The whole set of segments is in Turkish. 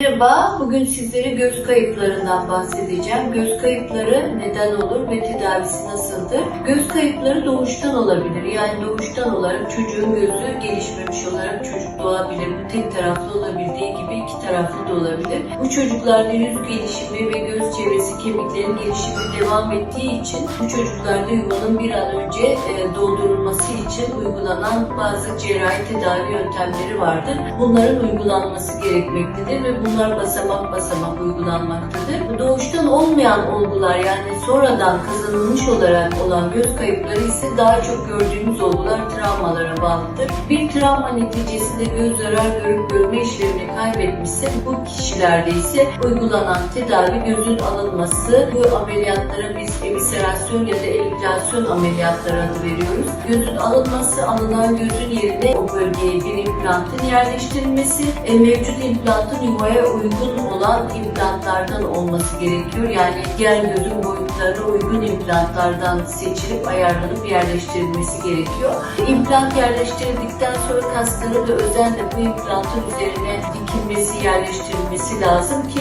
Merhaba, bugün sizlere göz kayıplarından bahsedeceğim. Göz kayıpları neden olur ve tedavisi nasıldır? Göz kayıpları doğuştan olabilir. Yani doğuştan olarak çocuğun gözü gelişmemiş olarak çocuk doğabilir. Bu tek taraflı olabildiği gibi iki taraflı da olabilir. Bu çocuklarda yüz gelişimi ve göz çevresi kemiklerin gelişimi devam ettiği için bu çocuklarda yuvanın bir an önce e, doldurulması için uygulanan bazı cerrahi tedavi yöntemleri vardır. Bunların uygulanması gerekmektedir ve bunlar basamak basamak uygulanmaktadır. Doğuştan olmayan olgular yani sonradan kazanılmış olarak olan göz kayıpları ise daha çok gördüğümüz olgular travmalara bağlıdır. Bir travma neticesinde göz zarar görüp görme işlevini kaybetmişse bu kişilerde ise uygulanan tedavi gözün alınması. Bu ameliyatlara biz eviscerasyon ya da eliminasyon ameliyatları adı veriyoruz. Gözün alınması, alınan gözün yerine o bölgeye bir implantın yerleştirilmesi, e, mevcut implantın yuvaya uygun olan implantlardan olması gerekiyor. Yani diğer gözün boyutlarına uygun implantlardan seçilip ayarlanıp yerleştirilmesi gerekiyor. İmplant yerleştirildikten sonra kasların da özenle bu implantın üzerine dikilmesi, yerleştirilmesi lazım ki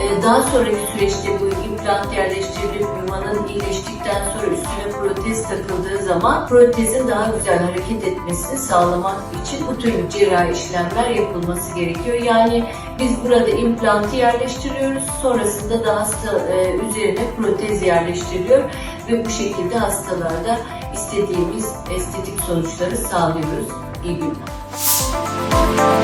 e, daha sonraki süreçte bu implant yerleştirilip yuvanın iyileştikten sonra protez takıldığı zaman protezin daha güzel hareket etmesini sağlamak için bu tür cerrahi işlemler yapılması gerekiyor. Yani biz burada implantı yerleştiriyoruz. Sonrasında da hasta e, üzerine protez yerleştiriliyor ve bu şekilde hastalarda istediğimiz estetik sonuçları sağlıyoruz. İyi günler.